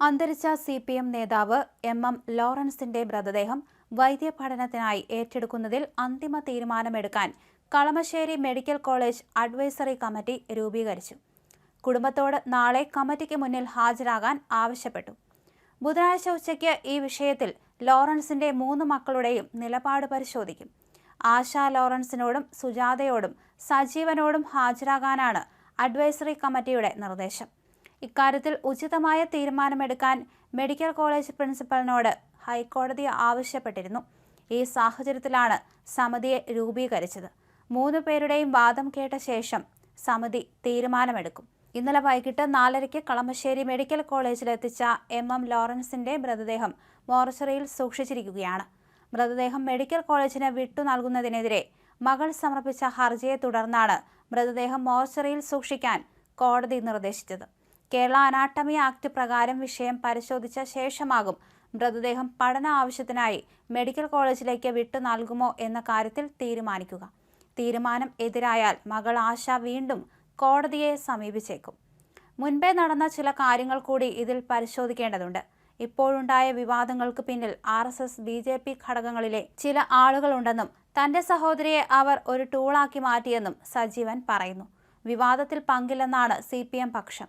അന്തരിച്ച C P M നേതാവ് M M ലോറൻസിന്റെ മൃതദേഹം വൈദ്യപഠനത്തിനായി ഏറ്റെടുക്കുന്നതിൽ അന്തിമ തീരുമാനമെടുക്കാൻ Kalamassery medical college advisory committee രൂപീകരിച്ചു. കുടുംബത്തോട് നാളെ കമ്മിറ്റിക്ക് മുന്നിൽ ഹാജരാകാൻ ആവശ്യപ്പെട്ടു. ബുധനാഴ്ച ഉച്ചയ്ക്ക് ഈ വിഷയത്തിൽ ലോറൻസിന്റെ മൂന്ന് മക്കളുടെയും നിലപാട് പരിശോധിക്കും. ആശ ലോറൻസിനോടും സുജാതയോടും സജീവനോടും ഹാജരാകാനാണ് അഡ്വൈസറി കമ്മിറ്റിയുടെ നിർദ്ദേശം. ഇക്കാര്യത്തിൽ ഉചിതമായ തീരുമാനമെടുക്കാൻ മെഡിക്കൽ കോളേജ് പ്രിൻസിപ്പലിനോട് ഹൈക്കോടതി ആവശ്യപ്പെട്ടിരുന്നു. ഈ സാഹചര്യത്തിലാണ് സമിതിയെ രൂപീകരിച്ചത്. മൂന്ന് പേരുടെയും വാദം കേട്ട ശേഷം സമിതി തീരുമാനമെടുക്കും. ഇന്നലെ വൈകിട്ട് നാലരയ്ക്ക് കളമശ്ശേരി മെഡിക്കൽ കോളേജിലെത്തിച്ച എം എം ലോറൻസിന്റെ മൃതദേഹം മോർച്ചറിയിൽ സൂക്ഷിച്ചിരിക്കുകയാണ്. മൃതദേഹം മെഡിക്കൽ കോളേജിന് വിട്ടു നൽകുന്നതിനെതിരെ മകൾ സമർപ്പിച്ച ഹർജിയെ തുടർന്നാണ് മൃതദേഹം മോർച്ചറിയിൽ സൂക്ഷിക്കാൻ കോടതി നിർദ്ദേശിച്ചത്. കേരള അനാട്ടമി ആക്ട് പ്രകാരം വിഷയം പരിശോധിച്ച ശേഷമാകും മൃതദേഹം പഠന ആവശ്യത്തിനായി മെഡിക്കൽ കോളേജിലേക്ക് വിട്ടു നൽകുമോ എന്ന കാര്യത്തിൽ തീരുമാനിക്കുക. തീരുമാനം എതിരായാൽ മകൾ ആശ വീണ്ടും കോടതിയെ സമീപിച്ചേക്കും. മുൻപേ നടന്ന ചില കാര്യങ്ങൾ കൂടി ഇതിൽ പരിശോധിക്കേണ്ടതുണ്ട്. ഇപ്പോഴുണ്ടായ വിവാദങ്ങൾക്ക് പിന്നിൽ R S S B J P ഘടകങ്ങളിലെ ചില ആളുകളുണ്ടെന്നും തന്റെ സഹോദരിയെ അവർ ഒരു ടൂളാക്കി മാറ്റിയെന്നും സജീവൻ പറയുന്നു. വിവാദത്തിൽ പങ്കില്ലെന്നാണ് സി പി എം പക്ഷം.